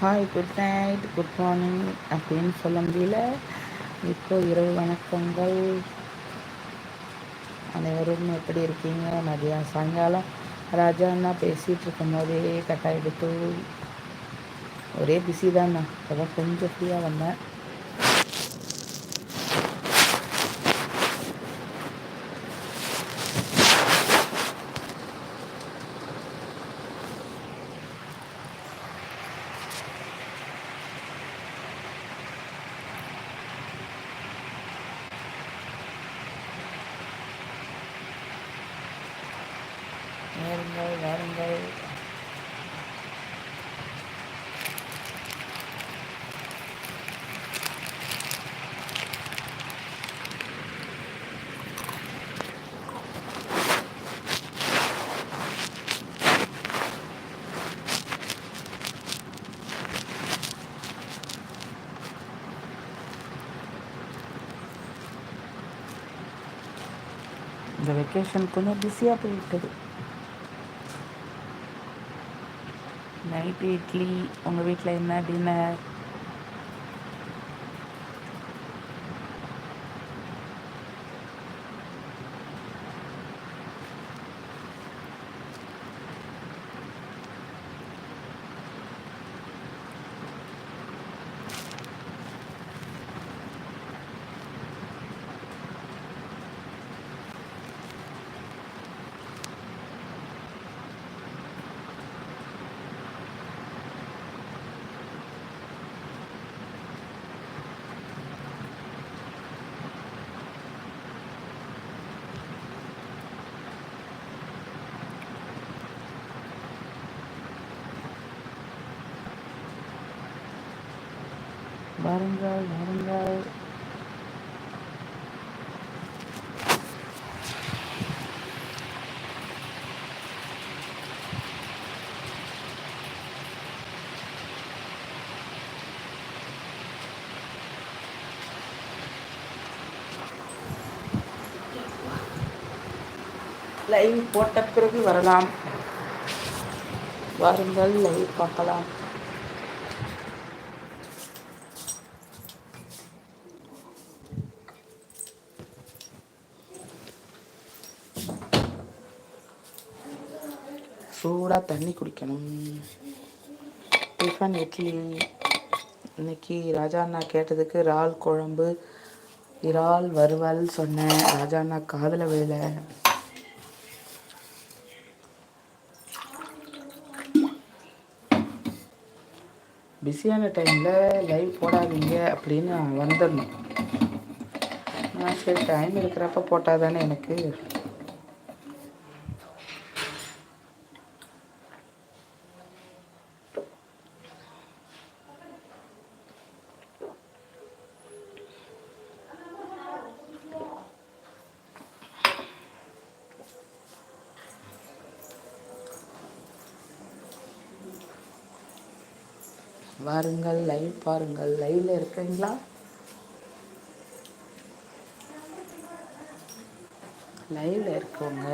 Hi good night good morning அப்படின்னு சொல்ல முடியல. இப்போ இரவு வணக்கங்கள். அனைவரும் எப்படி இருக்கீங்க? மதியம் சாயங்காலம். ராஜா அண்ணா பேசிகிட்டு இருக்கும் போதே கட்டாயிடுத்து ஒரே பிஸி தான் நான் அதான் கொஞ்சம் ஃப்ரீயாக வந்தேன் வாருங்கள் வாருங்கள் இந்த வெக்கேஷன் கொஞ்சம் பிஸியாக போயிட்டது நைட்டு இட்லி உங்கள் வீட்டில் என்ன டின்னர் வாருங்கள் வாருங்கள். லைவ் போட்ட பிறகு வரலாம். வாருங்கள் லைவ் பார்க்கலாம். சூடாக தண்ணி குடிக்கணும். டிஃபன் இட்லி இன்னைக்கு ராஜா அண்ணா கேட்டதுக்கு இறால் குழம்பு இறால் வறுவல் சொன்னேன். ராஜா அண்ணா காதில் வேலை பிஸியான டைமில் லைவ் போடாதீங்க அப்படின்னு வந்துடணும். நான் சரி டைம் இருக்கிறப்ப போட்டால் தானே எனக்கு. வாருங்கள் லைவ் பாருங்கள். லைவ்ல இருக்கீங்களா? லைவ்ல இருக்கவங்க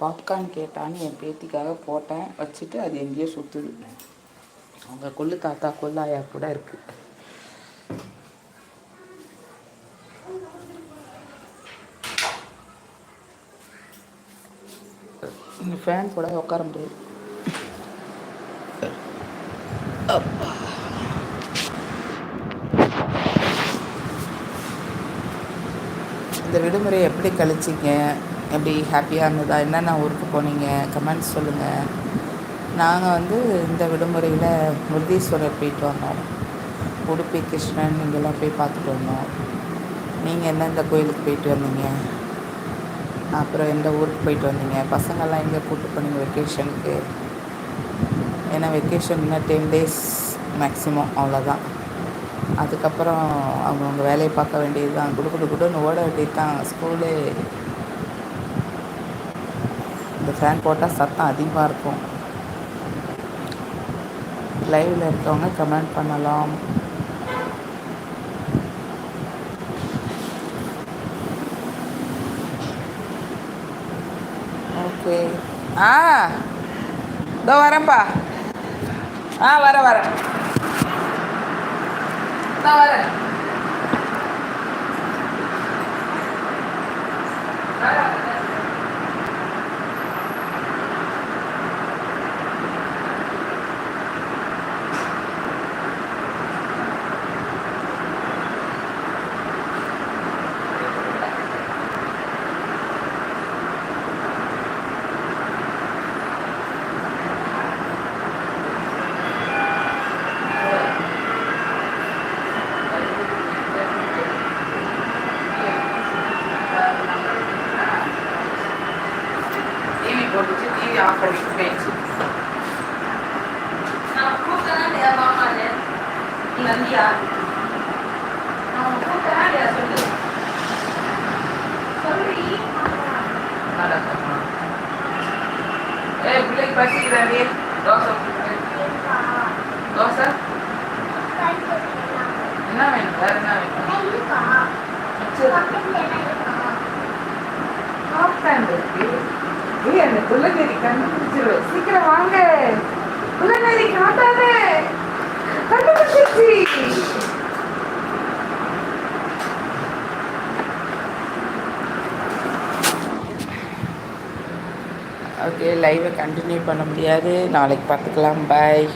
பாப்கார்ன் கேட்டான்னு என் பேத்திக்காக போட்டேன். வச்சுட்டு அது எங்கேயோ சுற்றுது அவங்க கொள்ளு தாத்தா கொள்ளாயா கூட இருக்கு. ஃபேன் கூட உட்கார முடியாது. இந்த விடுமுறை எப்படி கழிச்சிங்க? எப்படி ஹாப்பியாக இருந்ததா? என்னென்ன ஊருக்கு போனீங்க? கமெண்ட்ஸ் சொல்லுங்கள் நாங்கள் வந்து இந்த விடுமுறையில் முருதீஸ்வரர் போயிட்டு வந்தோம். உடுப்பி கிருஷ்ணன் இங்கெல்லாம் போய் பார்த்துட்டு வந்தோம். நீங்கள் எந்தெந்த கோயிலுக்கு போயிட்டு வந்தீங்க? அப்புறம் எந்த ஊருக்கு போயிட்டு வந்தீங்க? பசங்கள்லாம் எங்கே கூப்பிட்டு போனீங்க வெக்கேஷனுக்கு ஏன்னா வெக்கேஷன் டென் டேஸ் மேக்ஸிமம் அவ்வளோதான் அதுக்கப்புறம் அவங்கவுங்க வேலையை பார்க்க வேண்டியது தான் குடு குடு குடுன்னு ஓட வேண்டியது தான் ஸ்கூலு இந்த ஃபேன் போட்டால் சத்தம் அதிகமாக இருக்கும். லைவில் இருக்கவங்க கமெண்ட் பண்ணலாம். ஓகே ஆ இதோ வரேன்ப்பா ஆ வரேன் வரேன். நான் வரேன். ஏய் அந்த சீக்கிரம் வாங்க கண்டுபிடிச்சிருச்சு ஓகே லைவை கண்டினியூ பண்ண முடியாது. நாளைக்கு பார்த்துக்கலாம். பாய்